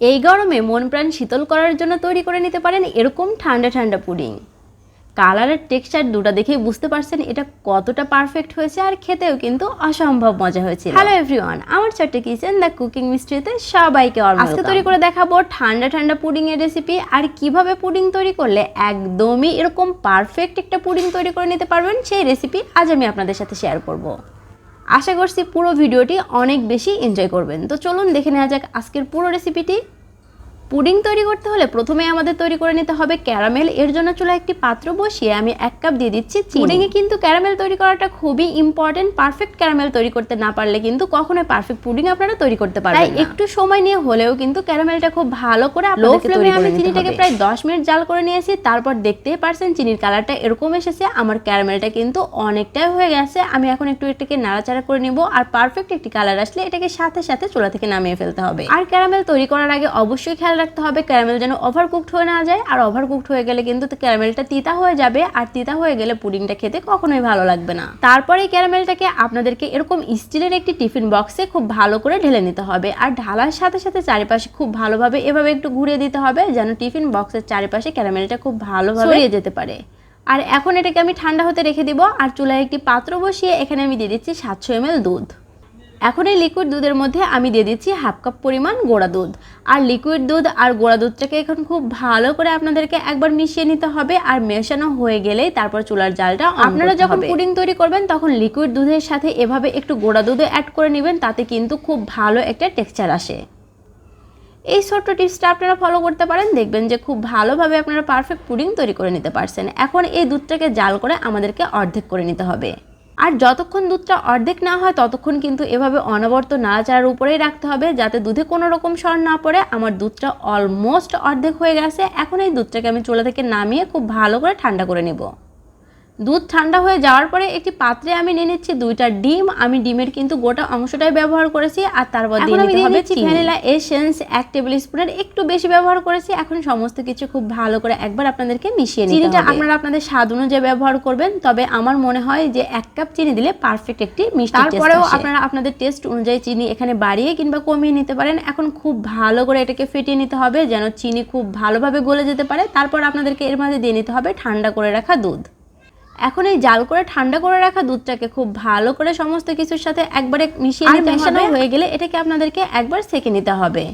এই গরমে মন প্রাণ শীতল করার জন্য তৈরি করে নিতে পারেন এরকম ঠান্ডা ঠান্ডা পুডিং। কালারের টেক্সচার দুটো দেখেই বুঝতে পারছেন এটা কতটা পারফেক্ট হয়েছে আর খেতেও কিন্তু অসম্ভব মজা হয়েছে হ্যালো এভরিওয়ান আমার ছোট্ট কিচেন দ্য কুকিং মিস্ট্রিতে সবাইকে আজকে তৈরি করে দেখাবো ঠান্ডা ঠান্ডা পুডিং এর রেসিপি আর কীভাবে পুডিং তৈরি করলে একদমই এরকম পারফেক্ট একটা পুডিং তৈরি করে নিতে পারবেন সেই রেসিপি আজ আমি আপনাদের সাথে শেয়ার করব। আশা করছি পুরো ভিডিওটি অনেক বেশি এনজয় করবেন। তো চলুন দেখে নেওয়া যাক আজকের পুরো রেসিপিটি পুডিং তৈরি করতে হলে প্রথমে আমাদের তৈরি করে নিতে হবে ক্যারামেল। এর জন্য চুলা একটি পাত্র বসিয়ে আমি এক কাপ দিয়ে দিচ্ছি পুডিং এ কিন্তু ক্যারামেল তৈরি করাটা খুবই ইম্পর্টেন্ট পারফেক্ট ক্যারামেল তৈরি করতে না পারলে কিন্তু কখনোই পারফেক্ট পুডিং আপনারা তৈরি করতে পারবেন তাই একটু সময় নিয়ে হলেও কিন্তু ক্যারামেলটা খুব ভালো করে লো ফ্লেমে আমি চিনিটাকে প্রায় 10 মিনিট জাল করে নিয়েছি। তারপর দেখতেই পারছেন চিনির কালারটা এরকম এসেছে। আমার ক্যারামেলটা কিন্তু অনেকটাই হয়ে গেছে। আমি এখন একটু এটাকে নাড়াচাড়া করে নিব আর পারফেক্ট একটি কালার আসলে এটাকে সাথে সাথে চুলা থেকে নামিয়ে ফেলতে হবে। আর ক্যারামেল তৈরি করার আগে অবশ্যই খেয়াল রাখতে হবে ক্যারামেল যেন ওভার কুকড হয়ে না যায়। আর ওভার কুকড হয়ে গেলে কিন্তু ক্যারামেলটা তিতা হয়ে যাবে আর তিতা হয়ে গেলে পুডিংটা খেতে কখনোই ভালো লাগবে না। তারপরে এই ক্যারামেলটাকে আপনাদেরকে এরকম স্টিলের একটি টিফিন বক্সে খুব ভালো করে ঢেলে নিতে হবে। আর ঢালার সাথে সাথে চারিপাশে খুব ভালোভাবে এভাবে একটু ঘুরিয়ে দিতে হবে যেন টিফিন বক্সের চারিপাশে ক্যারামেলটা খুব ভালোভাবে যেতে পারে। আর এখন এটাকে আমি ঠান্ডা হতে রেখে দিব আর চুলায় একটি পাত্র বসিয়ে এখানে আমি দিয়ে দিচ্ছি সাতশো এমএল দুধ। এখন এই লিকুইড দুধের মধ্যে আমি দিয়ে দিচ্ছি হাফ কাপ পরিমাণ গোড়া দুধ। আর লিকুইড দুধ আর গোড়া দুধটাকে এখন খুব ভালো করে আপনাদেরকে একবার মিশিয়ে নিতে হবে আর মেশানো হয়ে গেলেই তারপর চুলার জালটা আপনারা যখন পুডিং তৈরি করবেন তখন লিকুইড দুধের সাথে এভাবে একটু গোড়া দুধও অ্যাড করে নেবেন তাতে কিন্তু খুব ভালো একটা টেক্সচার আসে। এই ছোট্ট টিপসটা আপনারা ফলো করতে পারেন দেখবেন যে খুব ভালোভাবে আপনারা পারফেক্ট পুডিং তৈরি করে নিতে পারছেন। এখন এই দুধটাকে জাল করে আমাদেরকে অর্ধেক করে নিতে হবে। আর যতক্ষণ দুধটা অর্ধেক না হয়, ততক্ষণ কিন্তু এভাবে অনবর্ত নাড়াচাড়ার উপরেই রাখতে হবে, যাতে দুধে কোনো রকম স্বর না পড়ে। আমার দুধটা অলমোস্ট অর্ধেক হয়ে গেছে। এখন এই দুধটাকে আমি চুলা থেকে নামিয়ে খুব ভালো করে ঠান্ডা করে নেব। দুধ ঠান্ডা হয়ে যাওয়ার পরে একটি পাত্রে আমি নিয়ে নিচ্ছি দুইটা ডিম। আমি ডিমের কিন্তু গোটা অংশটাই ব্যবহার করেছি আর তারপর দিয়ে নিতে হবে ভ্যানিলা এসেন্স এক টেবিল স্পুনের একটু বেশি ব্যবহার করেছি। এখন সমস্ত কিছু খুব ভালো করে একবার আপনাদেরকে মিশিয়ে নিতে হবে। চিনিটা আপনারা আপনাদের স্বাদ অনুযায়ী ব্যবহার করবেন। তবে আমার মনে হয় যে এক কাপ চিনি দিলে পারফেক্ট একটি মিষ্টি তারপরেও আপনারা আপনাদের টেস্ট অনুযায়ী চিনি এখানে বাড়িয়ে কিংবা কমিয়ে নিতে পারেন। এখন খুব ভালো করে এটাকে ফেটিয়ে নিতে হবে যেন চিনি খুব ভালোভাবে গলে যেতে পারে। তারপর আপনাদেরকে এর মাঝে দিয়ে নিতে হবে ঠান্ডা করে রাখা দুধ। এখন এই জাল করে ঠান্ডা করে রাখা দুধটাকে খুব ভালো করে সমস্ত কিছুর সাথে একবারে মিশিয়ে নিতে মেশানো হয়ে গেলে এটাকে আপনাদেরকে একবার সেকে নিতে হবে।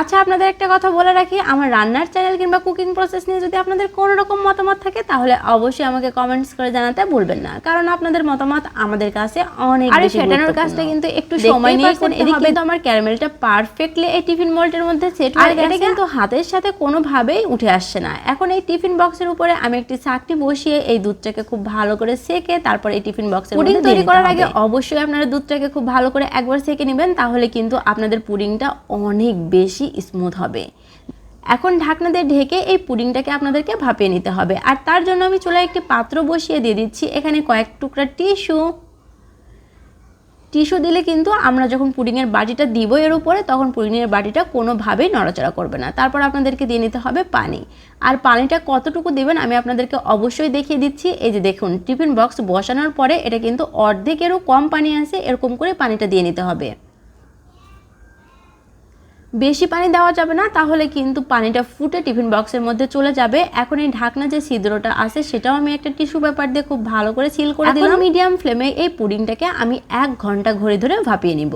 আচ্ছা আপনাদের একটা কথা বলে রাখি আমার রান্নার চ্যানেল কিংবা কুকিং প্রসেস নিয়ে যদি আপনাদের কোনো রকম মতামত থাকে তাহলে অবশ্যই আমাকে কমেন্টস করে জানাতে ভুলবেন না। কারণ আপনাদের মতামত আমাদের কাছে অনেক আর ফেটানোর কাজটা কিন্তু একটু সময় নিয়ে করে এদিকে কিন্তু আমার ক্যারামেলটা পারফেক্টলি এই টিফিন মোল্ডের মধ্যে সেট হয়ে গেছে। কিন্তু হাতের সাথে কোনোভাবেই উঠে আসছে না। এখন এই টিফিন বক্সের উপরে আমি একটি চাকটি বসিয়ে এই দুধটাকে খুব ভালো করে সেকে তারপর এই টিফিন বক্সের পুডিং তৈরি করার আগে অবশ্যই আপনারা দুধটাকে খুব ভালো করে একবার সেকে নেবেন তাহলে কিন্তু আপনাদের পুডিংটা অনেক বেশি স্মুথ হবে। এখন ঢাকনা দিয়ে ঢেকে এই পুডিংটাকে আপনাদেরকে ভাপিয়ে নিতে হবে। আর তার জন্য আমি চুলায় একটি পাত্র বসিয়ে দিয়ে দিচ্ছি। এখানে কয়েক টুকরা টিস্যু। টিস্যু দিলে কিন্তু আমরা যখন পুডিংয়ের বাটিটা দিব এর উপরে, তখন পুডিংয়ের বাটিটা কোনোভাবেই নড়াচড়া করবে না। তারপর আপনাদেরকে দিয়ে নিতে হবে পানি। আর পানিটা কতটুকু দেবেন আমি আপনাদেরকে অবশ্যই দেখিয়ে দিচ্ছি। এই যে দেখুন, টিফিন বক্স বসানোর পরে এটা কিন্তু অর্ধেকেরও কম পানি আছে, এরকম করে পানিটা দিয়ে নিতে হবে। বেশি পানি দেওয়া যাবে না তাহলে কিন্তু পানিটা ফুটে টিফিন বক্সের মধ্যে চলে যাবে। এখন এই ঢাকনা যে ছিদ্রটা আছে সেটাও আমি একটা টিস্যু পেপার দিয়ে খুব ভালো করে সিল করে দিলাম। মিডিয়াম ফ্লেমে এই পুডিংটাকে আমি এক ঘণ্টা ঘড়ি ধরে ভাপিয়ে নিব।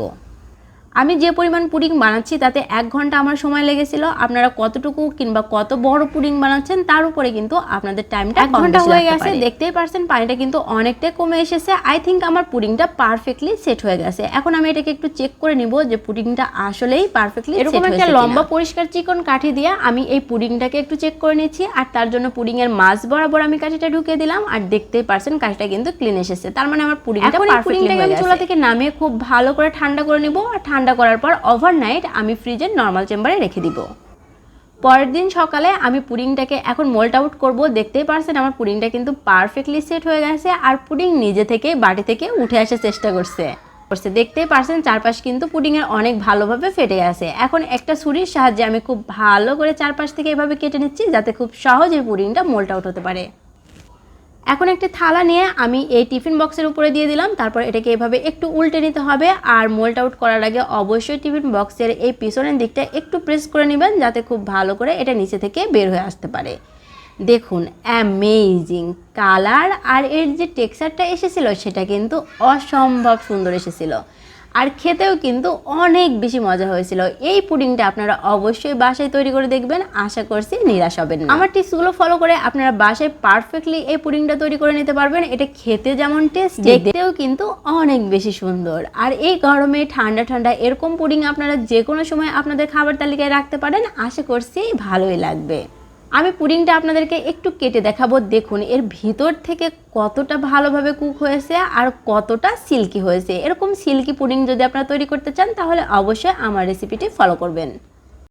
আমি যে পরিমাণ পুডিং বানাচ্ছি তাতে এক ঘণ্টা আমার সময় লেগেছিল। আপনারা কতটুকু কিংবা কত বড় পুডিং বানাচ্ছেন তার উপরে কিন্তু আপনাদের টাইমটা এক ঘণ্টা হয়ে গেছে দেখতেই পারছেন পানিটা কিন্তু অনেকটাই কমে এসেছে। আই থিঙ্ক আমার পুডিংটা পারফেক্টলি সেট হয়ে গেছে। এখন আমি এটাকে একটু চেক করে নিব যে পুডিংটা আসলেই পারফেক্টলি এরকম একটা লম্বা পরিষ্কার চিকন কাঠি দিয়ে আমি এই পুডিংটাকে একটু চেক করে নিচ্ছি। আর তার জন্য পুডিং এর মাছ বরাবর আমি কাঠিটা ঢুকিয়ে দিলাম। আর দেখতেই পারছেন কাঠিটা কিন্তু ক্লিন এসেছে। তার মানে আমার পুডিংটা পুডিংটাকে আমি চুলা থেকে নামিয়ে খুব ভালো করে ঠান্ডা করে নিব। আর ঠান্ডা করার পর ওভারনাইট আমি ফ্রিজের নর্মাল চেম্বারে রেখে দিব। পরের দিন সকালে আমি পুডিংটাকে এখন মোল্ট আউট করব। দেখতেই পারছেন আমার পুডিংটা কিন্তু পারফেক্টলি সেট হয়ে গেছে আর পুডিং নিজে থেকে বাটি থেকে উঠে আসার চেষ্টা করছে। করছে। দেখতেই পারছেন চারপাশ কিন্তু পুডিংয়ের অনেক ভালোভাবে ফেটে গেছে। এখন একটা ছুরির সাহায্যে আমি খুব ভালো করে চারপাশ থেকে এভাবে কেটে নিচ্ছি যাতে খুব সহজে পুডিংটা মোল্ট আউট হতে পারে। এখন একটি থালা নিয়ে আমি এই টিফিন বক্সের উপরে দিয়ে দিলাম। তারপর এটাকে এভাবে একটু উল্টে নিতে হবে আর মোল্ট আউট করার আগে অবশ্যই টিফিন বক্সের এই পিছনের দিকটা একটু প্রেস করে নেবেন যাতে খুব ভালো করে এটা নিচে থেকে বের হয়ে আসতে পারে। দেখুন অ্যামেজিং কালার আর এর যে টেক্সচারটা এসেছিল সেটা কিন্তু অসম্ভব সুন্দর এসেছিল। আর খেতেও কিন্তু অনেক বেশি মজা হয়েছিল। এই পুডিংটা আপনারা অবশ্যই বাসায় তৈরি করে দেখবেন। আশা করছি নিরাশ হবেন না। আমার টিপসগুলো ফলো করে আপনারা বাসায় পারফেক্টলি এই পুডিংটা তৈরি করে নিতে পারবেন। এটা খেতে যেমন টেস্ট দেখতেও কিন্তু অনেক বেশি সুন্দর। আর এই গরমে ঠান্ডা ঠান্ডা এরকম পুডিং আপনারা যে কোনো সময় আপনাদের খাবার তালিকায় রাখতে পারেন। আশা করছি ভালোই লাগবে। আমি পুডিংটা আপনাদেরকে একটু কেটে দেখাবো। দেখুন, এর ভিতর থেকে কতটা ভালোভাবে কুক হয়েছে আর কতটা সিল্কি হয়েছে। এরকম সিল্কি পুডিং যদি আপনারা তৈরি করতে চান, তাহলে অবশ্যই আমার রেসিপিটি ফলো করবেন।